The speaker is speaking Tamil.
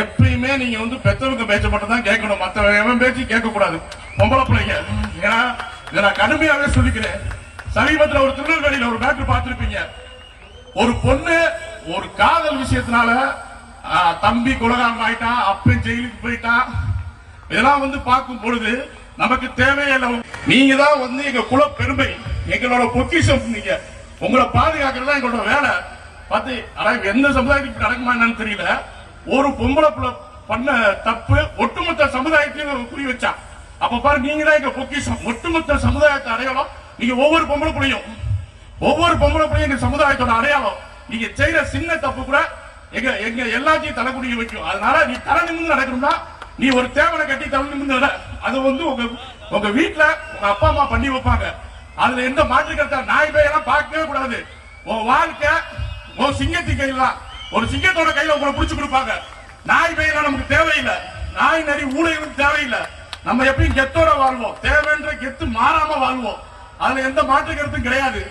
எப்பயுமே நீங்க வந்து பெத்தவங்க பேச்ச மட்டும் தான் கேட்கணும். மத்த எவன் பேச்சு கேட்க கூடாது பொம்பளை பிள்ளைங்க. ஏன்னா இதை நான் கடுமையாவே சொல்லிக்கிறேன். சமீபத்துல ஒரு திருநெல்வேலியில ஒரு மேட்ரு பார்த்திருப்பீங்க. ஒரு பொண்ணு ஒரு காதல் விஷயத்தினால தம்பி குலகாரம் ஆயிட்டான் அப்பன் ஜெயிலுக்கு போயிட்டான். இதெல்லாம் வந்து பார்க்கும் பொழுது நமக்கு தேவையில்லை நீங்க தான் வந்து எங்க குல பெருமை எங்களோட பொக்கிஷம் நீங்க. உங்களை பாதுகாக்கிறது தான் எங்களோட வேலை. பார்த்து ஆனா எந்த சமுதாயத்துக்கு நடக்குமா என்னன்னு தெரியல. ஒரு பொம்பளை புள்ள பண்ண தப்பு ஒட்டுமொத்த சமுதாயத்தையும் புரிய வச்சா. அப்ப பாரு நீங்க தான் எங்க பொக்கிஷம். ஒட்டுமொத்த சமுதாயத்தை அடையாளம் நீங்க ஒவ்வொரு பொம்பளை புள்ளியும் ஒவ்வொரு பொம்பளை புள்ளியும் எங்க சமுதாயத்தோட அடையாளம். நீங்க செய்யற சின்ன தப்பு கூட எங்க எங்க எல்லாத்தையும் தலைக்குடிய வைக்கும். அதனால நீ தலை நிமிர்ந்து நடக்கணும்னா நீ ஒரு தேவனை கட்டி தலை நிமிர்ந்து அது வந்து உங்க உங்க வீட்டுல உங்க அப்பா அம்மா பண்ணி வைப்பாங்க. அதுல எந்த மாற்று கருத்தா நாய் பேயெல்லாம் பார்க்கவே கூடாது. உன் வாழ்க்கை உன் சிங்கத்தி கையில தான். ஒரு சிங்கத்தோட கையில உங்களை புடிச்சு கொடுப்பாங்க. நாய் பேயெல்லாம் நமக்கு தேவையில்லை. நாய் நரி ஊழைகளும் தேவையில்லை. நம்ம எப்பயும் கெத்தோட வாழ்வோம். தேவைன்ற கெத்து மாறாம வாழ்வோம். அதுல எந்த மாற்று கருத்தும் கிடையாது.